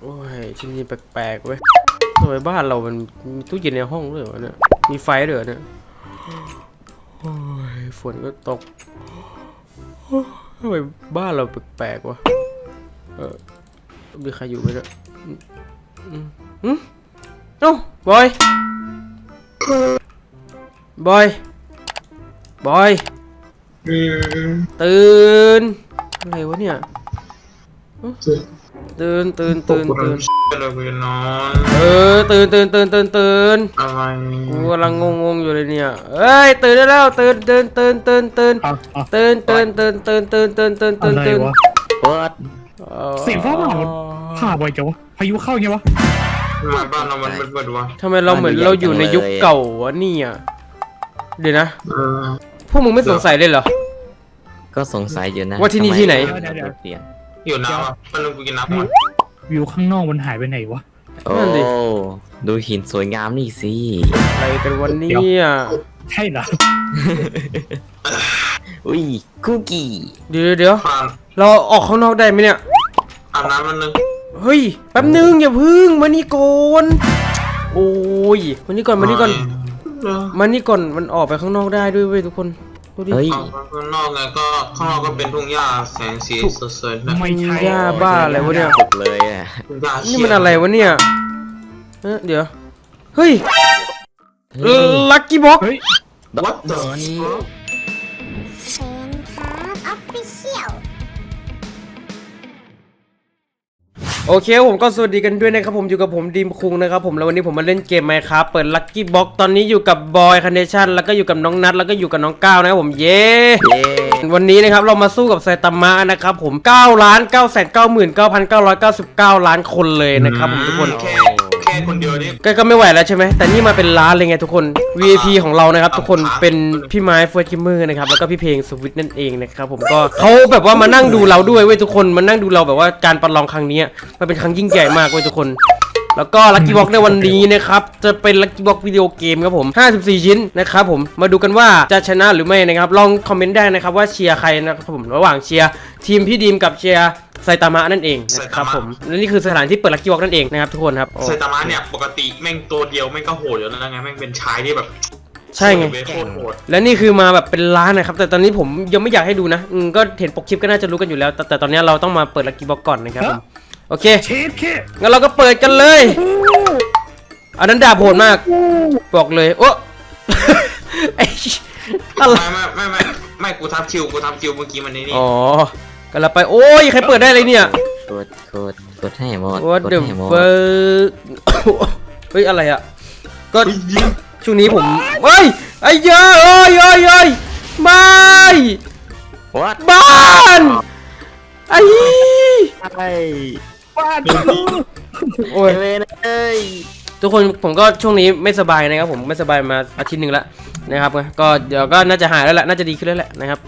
โอ้ยที่นี่แปลกๆเว้ยทำไมบ้านเรามันมีตู้เย็นในห้องด้วยวะเนี่ย มีไฟด้วยเหรอเนี่ยโอ้ยฝนก็ตกโอ้ยทำไมบ้านเราแปลกๆวะ เออมีใครอยู่ไหมเนี่ยอืมอืมอืมเอ้าบอย บอย บอย ตื่น อะไรวะเนี่ย ตื่นตื่นตื่นตื่นเราไปนอนเออตื่นตื่นตื่นตื่นตื่นอะไรกูกำลังงงๆอยู่เลยเนี่ยเอ้ยตื่นได้แล้วตื่นตื่นตื่นตื่นตื่นอะอะตื่นตื่นตื่นตื่นตื่นตื่นตื่นตื่นอะไรตื่นวะ What เสียงฟ้าผ่าผ่าบ่อยจังวะพายุเข้าไงวะทำไมบ้านเรามันเปิดๆวะทำไมเราเหมือนเราอยู่ในยุคเก่าวะเนี่ยเดี๋ยวนะเออพวกมึงไม่สงสัยเลยเหรอก็สงสัยอยู่นะว่าที่นี่ที่ไหนทำมเราเปลี่ยน หิวน้ำอะมันนึงกูกินน้ำก่อนวิวข้างนอกมันหายไปไหนวะ โอ้ นั่นดิ ดูหินสวยงามนี่สิ อะไรกันวันนี้ใช่เหรอ อุ้ยคุกกี้ เดี๋ยวเดี๋ยวผ่านเราออกข้างนอกได้ไหมเนี่ย อาบน้ำมันนึงเฮ้ยแป๊บนึงอย่าพึ่งมานี่ก่อนโอ้ยมานี่ก่อนมานี่ก่อนเออมานี่ก่อนมันออกไปข้างนอกได้ด้วยเว้ยทุกคน ดูดิ เฮ้ยออกมาข้างนอกไงก็ข้างนอกก็เป็นทุ่งหญ้าแสงสีสดๆนะไม่ใช่หญ้าบ้าอะไรวะเนี่ยสุดเลยอะทุ่งหญ้าเขีนี่ยวมันอะไรวะเนี่ยเอ๊ะเดี๋ยวเฮ้ย ลักกี้บ็อก เฮ้ย วัดเดอเซน โอเคผมก็สวัสดีกันด้วยนะครับผมอยู่กับผมดีมคุงนะครับผมแล้ววันนี้ผมมาเล่นเกมไหมครับเปิดลักกี้บ็อกตอนนี้อยู่กับบอยคันเดชั่นแล้วก็อยู่กับน้องนัทแล้วก็อยู่กับน้องก้าวนะครับผมเย้เย้วันนี้นะครับเรามาสู้กับไซตามะนะครับผม9ล้าน9 9 9 9 9 9ล้านคนเลยนะครับผมทุกคนแค่แค่คนเดียวนี่ ก็ก็ไม่ไหวแล้วใช่ไหม แต่นี่มาเป็นร้านเลยไงทุกคน VIP ของเรานะครับ ทุกคนเป็นพี่ไม้เฟิร์สกิมเมอร์นะครับ แล้วก็พี่เพลงสวิตนั่นเองนะครับผมก็เขาแบบว่ามานั่งดูเราด้วยเว้ยทุกคน มานั่งดูเราแบบว่าการประลองครั้งเนี้ยมันเป็นครั้งยิ่งใหญ่มากเว้ยทุกคน แล้วก็ลัคกี้บ็อกในวันนี้นะครับ จะเป็นลัคกี้บ็อกวิดีโอเกมครับผม 54 ชิ้นนะครับผม มาดูกันว่าจะชนะหรือไม่นะครับ ลองคอมเมนต์ได้นะครับว่าเชียร์ใครนะครับผม ระหว่างเชียร์ทีมพี่ดีมกับเชียร์ไซตามะนั่นเองนะครับผมและนี่คือสถานที่เปิดลัคกี้บ็อกนั่นเองนะครับทุกคนครับไซตามะเนี่ยปกติแม่งตัวเดียวแม่งก็โหดอยู่แล้วนะไงแม่งเป็นชายที่แบบใช่ไงโคตรโหดและนี่คือมาแบบเป็นล้านนะครับ แต่ตอนนี้ผมยังไม่อยากให้ดูนะอืมก็เห็นปกคลิปก็น่าจะรู้กันอยู่แล้วแต่แต่ตอนนี้เราต้องมาเปิดลักกี้บ็อกก่อนนะครับผม โอเค เชดเคงั้นเราก็เปิดกันเลย อันนั้นดาบโหดมาก บอกเลย โอ้ ไอ้อะไร ไม่ไม่ไม่ไม่ไม่กูทับคิวกูทับคิวเมื่อกี้มันนี่นี่อ๋อกันละไป โอ้ย ใครเปิดได้เลยเนี่ย กดกดกดให้หมด What กด the ให้หมด fuck เฮ้ย อะไรอะก็เฮ้ยยิงช่วงนี้ผมเฮ้ย ไอ้เหี้ยเอ้ยเอ้ยเอ้ยไม่วัดบ้าน ไอ้ ไอ้ บ้านโอ้ยเวนเอ้ยทุกคนผมก็ช่วงนี้ไม่สบายนะครับผมไม่สบายมาอาทิตย์หนึ่งแล้วนะครับก็เดี๋ยวก็น่าจะหายแล้วแหละน่าจะดีขึ้นแล้วแหละนะครับ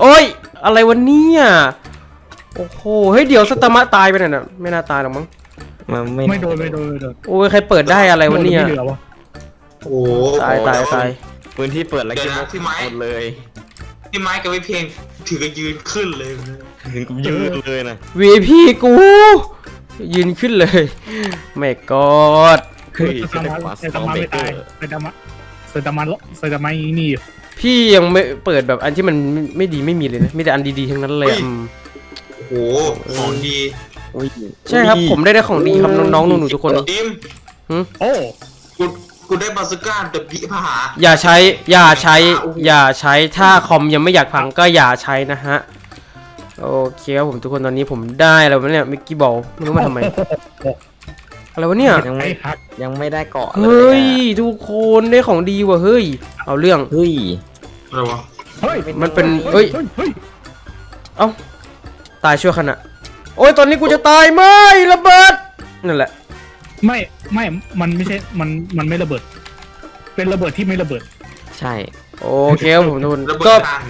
โอ้ยอะไรวันนี้อะโอ้โหเฮ้ยเดี๋ยวสตามะตายไปไหนน่ะไม่น่าตายหรอกมั้งมันไม่ไม่โดนไม่โดนไม่โดนโอ้ยใครเปิดได้อะไรวันนี้ไม่อะเหลือวะโอ้โหตายตายตายพื้นที่เปิดแล้วเดี๋กิยนวนะพี่ไม้หมดเลย พี่ไม้กับพี่เพลงถือกันยืนขึ้นเลย ถึงกูยืดเลยนะวีพีกู ยืนขึ้นเลย ไม่กอดเฮ้ยไซตามะฟาสไซตตาอมมะเบไม่เกอตายร์ไซตามะไซตามะไซตามะนี่อยู่พี่ยังไม่เปิดแบบอันที่มันไม่ไม่ดีไม่มีเลยนะ มีแต่อันดีๆทั้งนั้นเลยอะอืมโอ้โหของดีอุ้ยใช่ครับ ผมได้ได้ของดีครับน้องๆหนูๆทุกคนดิมโอ้ กูกูได้บาสุก้าเดอะพิพหาอย่าใช้ อย่าใช้ อย่าใช้ ถ้าคอมยังไม่อยากพังก็อย่าใช้นะฮะ โอเคครับผมทุกคนตอนนี้ผมได้แล้ววะเนี่ยมิกกี้บอลไม่รู้มาทำไมอะไรวะเนี่ยยังไอ้ไม่ฮักยังไม่ได้เกาะเลเฮ้ยยอะทุกคนได้ของดีว่ะเฮ้ย เอาเรื่อง เฮ้ยอะไรวะเฮ้ยมันเป็นเอ้ยเฮ้ยเอ้าตายชั่วขณะโอ้ยตอนนี้กูจะตายไม่ระเบิดนั่นแหละไม่ไม่มันไม่ใช่มันมันไม่ระเบิด เป็นระเบิดที่ไม่ระเบิด ใช่ โอเคครับผมทุกคนระเบิดก็ทาง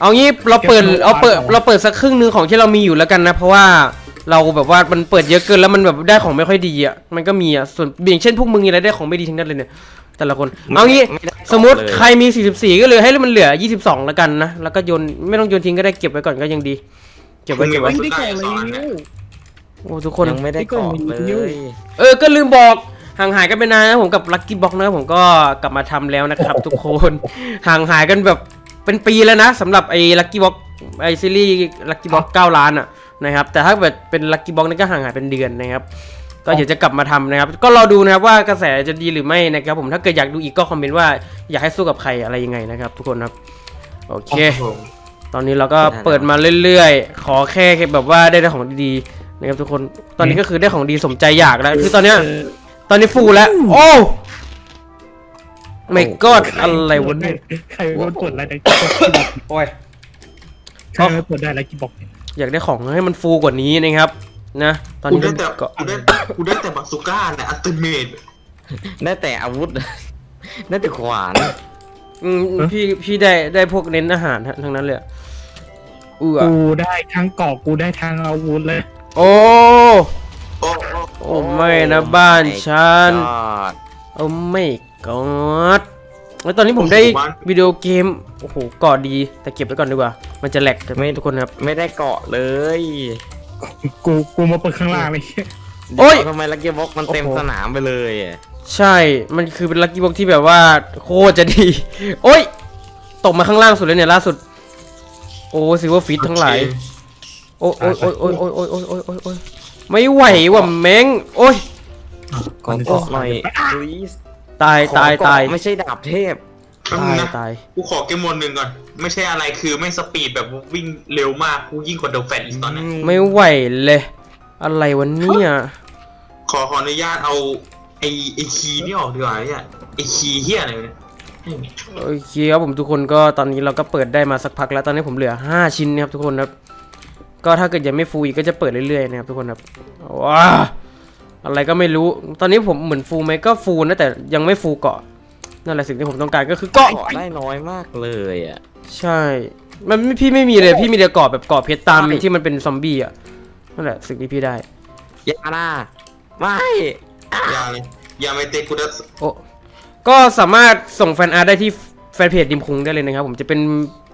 เอางี้เราเปิดเก็บเอาเปิดของเราเปิดสักครึ่งหนึงของที่เรามีอยู่แล้วกันนะ เพราะว่าเราแบบว่ามันเปิดเยอะเกินแล้วมันแบบได้ของไม่ค่อยดีอะมันก็มีอะส่วนอย่างเช่นพวกมึงนี่อะไรได้ของไม่ดีทั้งนั้นเลยเนี่ยแต่ละคนเอางี้ไม่ได้สมมติเลยใครมี 44 ก็เลยให้มันเหลือ 22 แล้วกันนะแล้วก็โยนไม่ต้องโยนทิ้งก็ได้เก็บไว้ก่อนก็ยังดี เก็บไว้เก็บไว้ไม่ได้ก่อนเลยนิ้วโอ้ทุกคนยังไม่ได้เกาะเลยเออก็ลืมบอกห่างหายกันไปนานนะผมกับลั c กี้บ็อกนะครับผมก็กลับมาทำแล้วนะครับ ทุกคนห่างหายกันแบบ เป็นปีแล้วนะสำหรับไอ้ลั c กี้บ็อกไอ้ซีรีส์ลั c กี้บ็อก9ล้านอะนะครับแต่ถ้าแบบเป็นลั c กี้บ็อกนี่ก็ห่างหายเป็นเดือนนะครับก็เดี๋ยวจะกลับมาทำนะครับ ก็รอดูนะครับว่ากระแสจะดีหรือไม่นะครับผมถ้าเกิดอยากดูอีกก็คอมเมนต์ว่าอยากให้สู้กับใครอะไรยังไงนะครับ ทุกคนครับโอเคผมตอนนี้เราก็เปิดมาเรื่อยๆ ขอแค่แบบว่าได้ได้ของดีๆนะครับทุกคนตอนนี้ก็คือได้ของดีสมใจอยากแล้วคือตอนเนี้ยตอนนี้ฟูลแล้วโอ้ ไม่กอดอะไรวะเนี่ยใครมันเปิดอะไรได้โอ้ย ใครมันเปิดได้อะไรกี่บอกเนี่ยอยากได้ของให้มันฟูกว่านี้นะครับ นะ ตอนกูนี้ได้แต่ก็กูได้กูได้แต่บักซูก้าเนี่ยอัลติเมทได้แต่อาวุธ ได้แต่ขวาน อืมพี่พี่ได้ได้พวกเน้นอาหารทั้งนั้นเลยอะเอือกูได้ทั้งเกาะกูได้ทั้งอาวุธเลย โอ้โอ้โอ้โอ้ไม่นะบ้านฉันยอดโอ้ไม่ กอดแล้วตอนนี้ผมได้วิดีโอเกม โอ้โหก่อดี แต่เก็บไว้ก่อนดีกว่า มันจะแหลกจะไม่ทุกคนครับ ไม่ได้เกาะเลย กูกูมาเปิดข้างล่างเลยโอ๊ยเดี๋วทำไมลักกี้บ็อกมันเต็มโอ้โหสนามไปเลยอะใช่ มันคือเป็นลัคกี้บ็อกที่แบบว่าโคตรจะดี โอ้ย ตกมาข้างล่างสุดเลยเนี่ยล่าสุด โอ้ซิว่าฟิตทั้งหลายโอ้ยโอ้ยโอ้ยโอ้ยโอ้ยโอ้ยโอ้ยโอ้ยโอ้ยไม่ไหวว่ะแม่งโอ้ยขอเกาะหน่อยลุยส์ ตายขอตายเกะตายไม่ใช่ดาบเทพ แป๊บตานึงยนะตายกูขอเกมโหมดหนึ่งก่อน ไม่ใช่อะไรคือไม่งสปีดแบบวิ่งเร็วมากกูยิ่งกว่าเดอะแฟตอีกตอนนี้ไม่ไหวเลย อะไรวะเนี่ยขอขออนุญาตเอาไอไอคีย์นี่ออกดีกว่าเนี่ยไอคีย์เฮียอะไรเนี่ยโอเคครับผมทุกคนก็ตอนนี้เราก็เปิดได้มาสักพักแล้วตอนนี้ผมเหลือ 5 ชิ้นนะครับทุกคนครับก็ถ้าเกิดยังไม่ฟูอีกก็จะเปิดเรื่อยๆนะครับทุกคนครับว้า อะไรก็ไม่รู้ ตอนนี้ผมเหมือนฟูไหมก็ฟูนะแต่ยังไม่ฟูเกาะ นั่นแหละสิ่งที่ผมต้องการก็คือเกาะเกาะ ได้น้อยมากเลยอะ ใช่ มันไม่พี่ไม่มีเลยพี่มีแต่เกาะแบบเกาะเพชรตามใช่ ที่มันเป็นซอมบี้อะ นั่นแหละสิ่งที่พี่ได้ อยานะไม่อย่าเลยอย่าไม่เตะกูได้โอ้ก็สามารถส่งแฟนอาร์ตได้ที่แฟนเพจดิมคุงได้เลยนะครับ ผมจะเป็น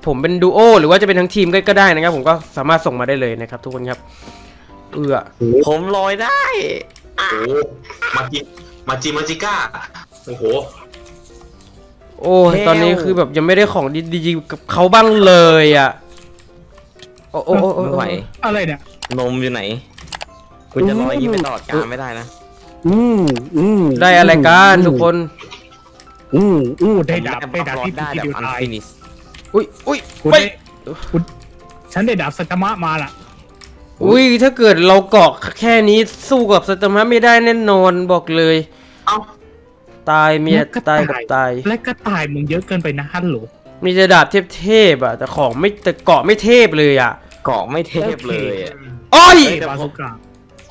ผมเป็นดูโอหรือว่าจะเป็นทั้งทีมก็ก็ได้นะครับ ผมก็สามารถส่งมาได้เลยนะครับ ทุกคนครับ เอือผมลอยได้ โอ้โหมาจิมาจิมาจิก้าโอ้โหโอ้ยตอนนี้คือแบบยังไม่ได้ของดีๆกับเขาบ้างเลยอะ โอ้โอ้โอ้โอ้ไม่ไหวอะไรเนี่ย นมอยู่ไหนคุณจะลอยยิ้มไปตลอดกาลไม่ได้นะอู้อู้ได้อะไรกันทุกคนอู้อู้ได้ผมดาบจะได้ดาบรอที่ดได้ทีแบบเดียวอันตายฟินิสอุ้ยอุ้ยกูไปได้กูฉันได้ดาบสัตมะมาล่ะ อุ้ยถ้าเกิดเราเกาะแค่นี้สู้กับสตอมะไม่ได้แน่นอนบอกเลย เอ้าตายเมียแล้วก็ตายกับตาย และก็ตายมึงเยอะเกินไปนะฮัลโหลมีแต่ดาบเทพๆอะแต่ของไม่แต่เกาะไม่เทพเลยอะเกาะไม่เทพเลยอะโอ้ยเฮ้ยบาสุก้า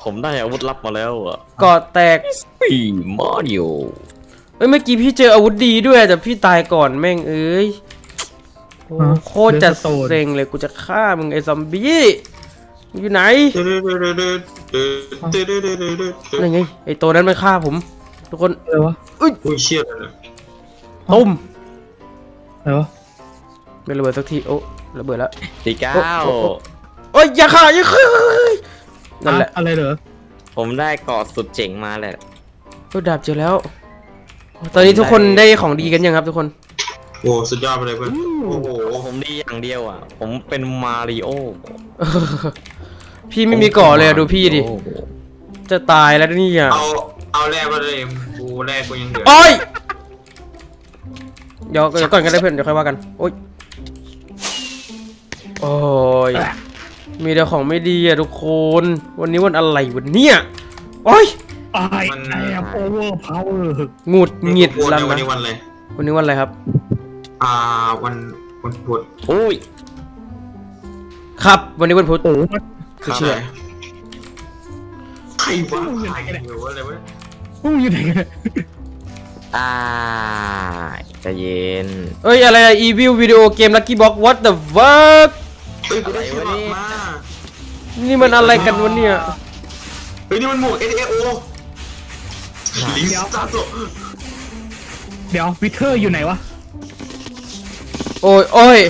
ผมได้อาวุธลับมาแล้วอะเกาะแตกปีมาริโอเอ้ยเมื่อกี้พี่เจออาวุธดีด้วยแต่พี่ตายก่อนแม่งเอ้ยโอ้โคตรจะเซ็งเลยกูจะฆ่ามึงไอ้ซอมบี้มึง อยู่ไหนนั่นไงไอตัวนั้นมันฆ่าผม ทุกคนเออวะอุ้ยเชี่ยเลยตุ้มเออวะไม่ระเบิดสักทีโอ้ระเบิดแล้วตีเก้าโอ้ยอย่าฆ่าอย่าฆ่านั่นแหละอะไรเหรอผมได้เกาะสุดเจ๋งมาแหละโอ้ดาบเจอแล้ว ตอนนี้ทุกคนได้ของดีกันยังครับทุกคนโอ้สุดยอดไปเลยเพื่อนโอ้โหผมดีอย่างเดียวอะ ผมเป็นมาริโอ พี่ไม่มีเก่อเลยอะดูพี่ดิจะตายแล้วนี่อะเอาเอาแรกมาเลยกูแรกกูยังเหลือโอ้ยเดี๋ยวเดี๋ยวก่อนกันได้เพื่อนเดี๋ยวค่อยว่ากันโอ้ยโอ้ยมีแต่ของไม่ดีอะทุกคน วันนี้วันอะไรวันเนี้ยโอ้ยไอแอมโอเวอร์พาวเวอร์หงุดหงิดวันแล้วนี้วันนะนี้วันเลย วันนี้วันอะไรครับ อ่าวันวันพุธอุ้ยครับ วันนี้วันพุธโอ้มัน คือเชื่อ ใครวะใครหรือว่าอะไรวะพวกมึงอยู่ไหนกันเนี่ยอ่าใจะเย็นเอ้ย อะไรอะ Evil Video Game Lucky Box What the fuck เอ้ยกูได้ชื่อมานี่มันอะไรกันวะเนี่ย เฮ้ยนี่มันหมวก S A O ลิงสตาร์โตเดี๋ยววิเทอร์อยู่ไหนวะโอ้ยโอ้ย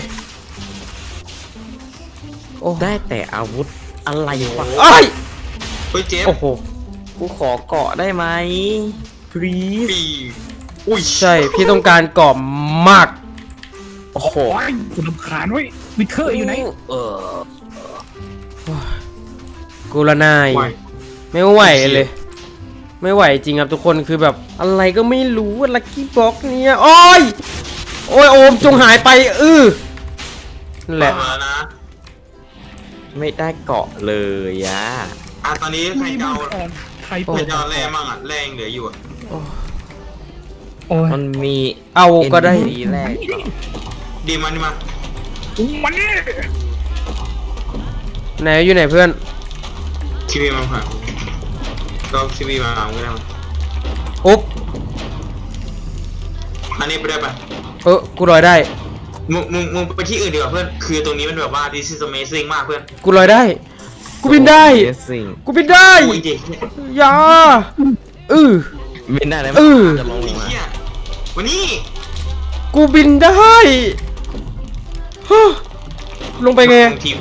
โอ้ได้แต่อาวุธ อะไรวะไอ้ยเฮ้ยเจฟโอ้โหกูขอเกาะได้ไหม please ปีอุ้ยใช่ พี่ต้องการกรอบมาก โอ้โห โอ้ยกูรำคาญเว้ยวิเทอร์อยู่ไหนเออกูละนายไหวไม่ไหวเลย ไม่ไหวจริงครับทุกคนคือแบบอะไรก็ไม่รู้ว่าลั c กี้บ็อกเนี่ยโอ้ยโอ้ยโอมจงหายไปเออนั่นแหละ มานะ ไม่ได้เกาะเลยอะอะตอนนี้ใครจะเอาใครใครเปิดจะเอาแร่มั่งอะแร่ยังเหลืออยู่อะโอ้ยมันมีเอาก็ได้ NPC แรกเหรอดีมันดีมามันนี่ไหนอยู่ไหนเพื่อน ทีวีมาค่ะก็ทีวีมาเอาก็ได้มาอุ๊บอันนี้ไปได้ปะเออกูลอยได้ มึงมึงมึงไปที่อื่นดีกว่าเพื่อน คือตรงนี้มันแบบว่า this is amazing มากเพื่อนกูลอยได้ กูบินได้ Amazing กูบินได้โอ้ยเด็กเนี่ยอย่าเออไม่ได้นะเออ จะลงไอ้มาเหี้ยวันนี้กูบินได้ฮะลงไปไงทีม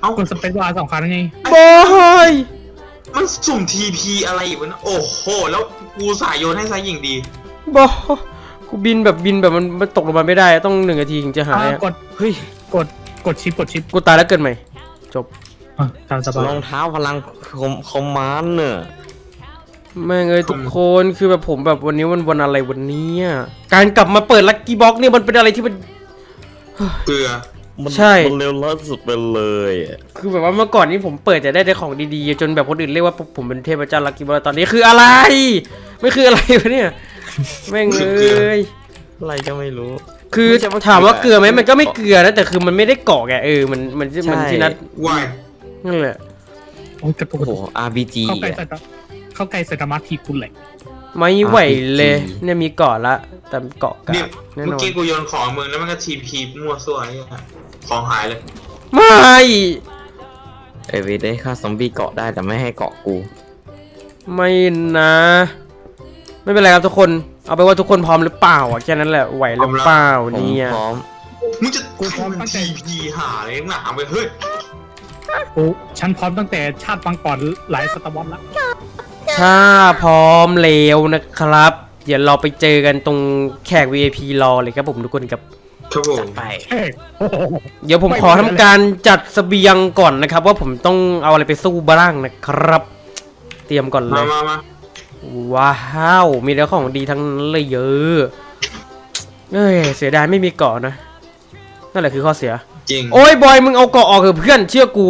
เอ้ากดสเปซบาร์สองครั้งไงบอยมันสุ่ม TP อะไรอยู่วะเนะโอ้โห แล้วกูสายโยนให้ซะยิงดีบอ กูบินแบบบินแบบมันมันตกลงมาไม่ได้ต้องหนึ่งนาทีถึงจะหายอะอะกดเฮ้ยกดกดชิปกดชิปกูตายแล้วเกิดใหม่ จบอะตามสบายรองเท้าพลังคอมคอมมานด์เนี่ยแม่งเอ้ยทุกคนคือแบบผมแบบวันนี้มันวันอะไรวันนี้อะการกลับมาเปิดลัคกี้บ็อกเนี่ยมันเป็นอะไรที่มัน เกลือ มันใช่ มันเร็วร้ายสุดไปเลยอะคือแบบว่าเมื่อก่อนนี้ผมเปิดจะได้แต่ของดีๆ จนแบบคนอื่นเรียกว่าผมเป็นเทพเจ้าลัคกี้บ็อกตอนนี้คืออะไร ไม่คืออะไรวะเนี่ย แม่งเอ้ยอะไรก็ไม่รู้ คือไม่ใช่ว่าถามว่าเกลือไหมเกลือมันก็ไม่เกลือนะแต่คือมันไม่ได้เกาะไงเออมันมันมันใช่ที่นัดวายนั่นแหละโอ้ยกระตุกโอ้กระโหตุก RPG เข้าใกล้อะใส่ตาเข้าใกล้ใส่ตามาทีกูแหลกไม่ไหวเลย RPG เนี่ยมีเกาะละแต่เกาะกาเนี่ยบแน่เมื่นออนกี้กูโยนของมึงแล้วมันก็ TP มั่วซั่วไอ้เหี้ยของหายเลย ไม่เอเวได้ฆ่าซอมบี้เกาะได้แต่ไม่ให้เกาะกู ไม่นะ ไม่เป็นไรครับทุกคน เอาไปนว่าทุกคนพร้อมหรือเปล่าอะแค่นั้นแหละไหวหรือเปล่าผมเนี่ยพร้อมมึงจะกูพร้อมมัน TP หาเลยหนาไปเฮ้ยโอ้ฉันพร้อมตั้งแต่ชาติปังก่อนหลายศตวรรษละถ้าพร้อมแล้วนะครับ เดี๋ยวเราไปเจอกันตรงแขก VIP รอเลยครับผมทุกคนครับครับผมไปเฮ้ยโอ้โหเดี๋ยวผมไม่ขอไม่ทำเป็นไรการจัดเสบียงก่อนนะครับ ว่าผมต้องเอาอะไรไปสู้บ้างนะครับ เตรียมก่อนเลมายมามา ว้าว มีแล้วของดีทั้งนั้นเลยเยอะเอ้ยเสียดายไม่มีเกาะนะ นั่นแหละคือข้อเสีย จริง โอ้ยบอยมึงเอาเกาะออกเถอะเพื่อนเชื่อกู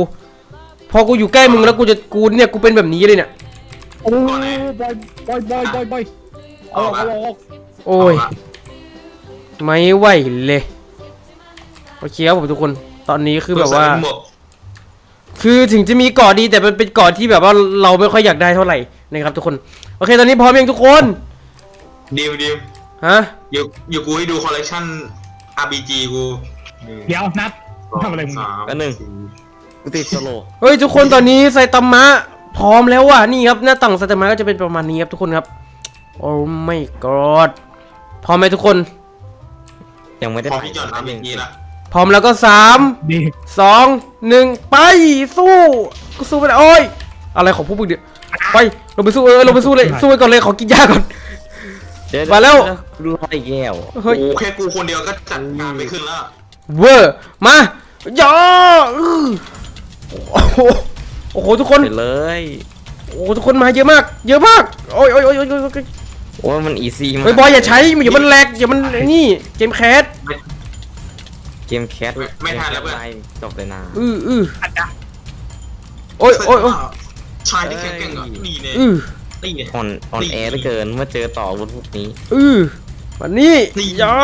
พอกูอยู่ใกล้มึงแล้วกูจะกูเนี่ยกูเป็นแบบนี้เลยเนี่ย โอ้บอยบอยบอยบอยบอยบอยเอาออกเอาออกเอาออกโอ้ยเาละ ไม่ไหวเลย โอเคครับผมทุกคน ตอนนี้คือแบบว่าใส่หมกคือถึงจะมีเกาะดีแต่มันเป็นเกาะที่แบบว่าเราไม่ค่อยอยากได้เท่าไหร่นะครับทุกคน โอเคตอนนี้พร้อมยังทุกคนดีมดีมฮะอยู่อยู่กูให้ดูคอลเลคชัน RBG กูหนึ่งเดี๋ยวนัดสองทำอะไรมึงสามอันหนึ่ง สี่กูติดสโลว์เฮ้ยทุกคนตอนนี้ไซตามะพร้อมแล้วว่ะนี่ครับหน้าต่างไซตามะก็จะเป็นประมาณนี้ครับทุกคนครับโอ้ไม่กอดพร้อมไหมทุกคน ยังไม่ได้พอไปพี่จอน RBG ละพร้อมแล้วก็สามดีสองหนึ่งไปสู้กูสู้ไม่ได้โอ้ยอะไรของพวกมึงเนี่ย ไปลงไปสู้เออลงไปสู้เลยสู้ไปก่อนเลยขอกินยาก่อน เดี๋ยมาแล้วรออีกแล้วเฮ้ยโอ้แค่กูคนเดียวก็จัดการไม่ขึ้นแล้วเวอร์มาย่ออื้อโอ้โหโอ้โหทุกคนไปเลย โอ้โหทุกคนมาเยอะมาก เยอะมากโอ้ยโอ้ยโอ้ยโอ้ยโอ้ยโอ้ยมันอีซี่มากเฮ้ยบอยอย่าใช้อย่ามันแหลกอย่ามันไอ้นี่เกมแคสเกมแคสไม่ไม่ทันแล้วเพื่อนจบเลยนะอื้ออื้ออัดนะโอ้ยโอ้ยโอ้ยชายที่แข็งแกร่งเหรอนี่เนี่ยอื้อนี่เนี่ยอ่อนอ่อนแอเหลือเกินเมื่อเจอต่ออาวุธพวกนี้อื้อวันนี้นี่ย่า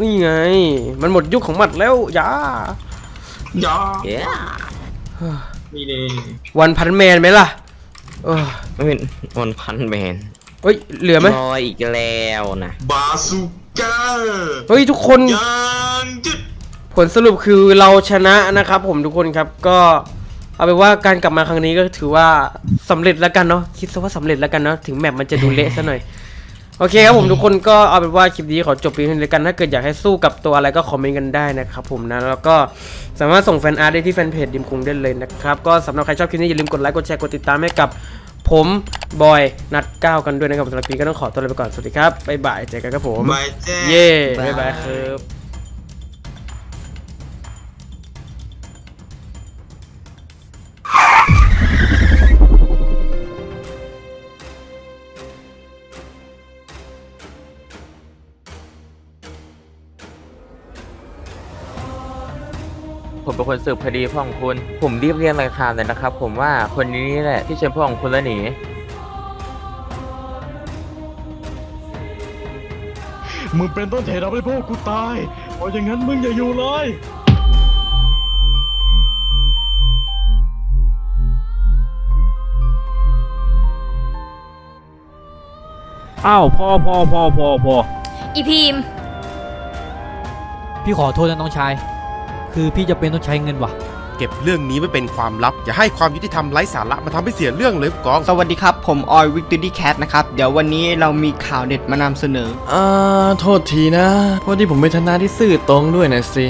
นี่ไง มันหมดยุคของหมัดแล้วย่ายอเย้นี่เนี่ยวันพันแมนไหมล่ะเออไม่เป็นวันพันแมนเฮ้ยเหลือไหมรออีกแล้วนะบาซูก้าเฮ้ยทุกคนยังจุดผลสรุปคือเราชนะนะครับผมทุกคนครับก็ เอาเป็นว่าการกลับมาครั้งนี้ก็ถือว่าสำเร็จแล้วกันเนาะคิดซะว่าสำเร็จแล้วกันเนาะถึงแมปมันจะดูเละซะหน่อยโอเคครับผมทุกคนก็เอาเป็นว่าคลิปนี้ขอจบเพียงเท่านี้แล้วกันถ้าเกิดอยากให้สู้กับตัวอะไรก็คอมเมนต์กันได้นะครับผมนะแล้วก็สามารถส่งแฟนอาร์ตได้ที่แฟนเพจดิมคุงได้เลยนะครับก็สำหรับใครชอบคลิปนี้อย่าลืมกดไลค์กดแชร์กดติดตามให้กับผมบอยนัดก้าวกันด้วยนะครับสำหรับคลิปนี้ก็ต้องขอตัวลาไปก่อนสวัสดีครับบ๊ายบายเจอกันครับผมบายแจ้เย่บ๊ายบายครับ เป็นคนสืบคดีพ่อของคุณ ผมรีบเรียงรายคามเลยนะครับ ผมว่าคนนี้นี่แหละที่เชิญพ่อของคุณแล้วหนีมึงเป็นต้นเหตุทำให้พวกกูตายเพราะอย่างนั้นมึงอย่าอยู่เลยอ้าวพอพอพอพอพออีพีมพี่ขอโทษนะน้องชาย คือพี่จะเป็นต้องใช้เงินว่ะ เก็บเรื่องนี้ไว้เป็นความลับ อย่าให้ความยุติธรรมไร้สาระมาทำให้เสียเรื่องเลยผู้กอง สวัสดีครับ ผมออยวิกตอรี่แคทนะครับ เดี๋ยววันนี้เรามีข่าวเด็ดมานำเสนอ อ่า โทษทีนะพอดีผมเป็นทนายที่ซื่อตรงด้วยนะสิ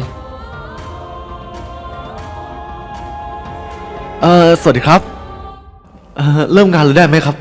เออสวัสดีครับ เออเริ่มงานเลยได้ไหมครับ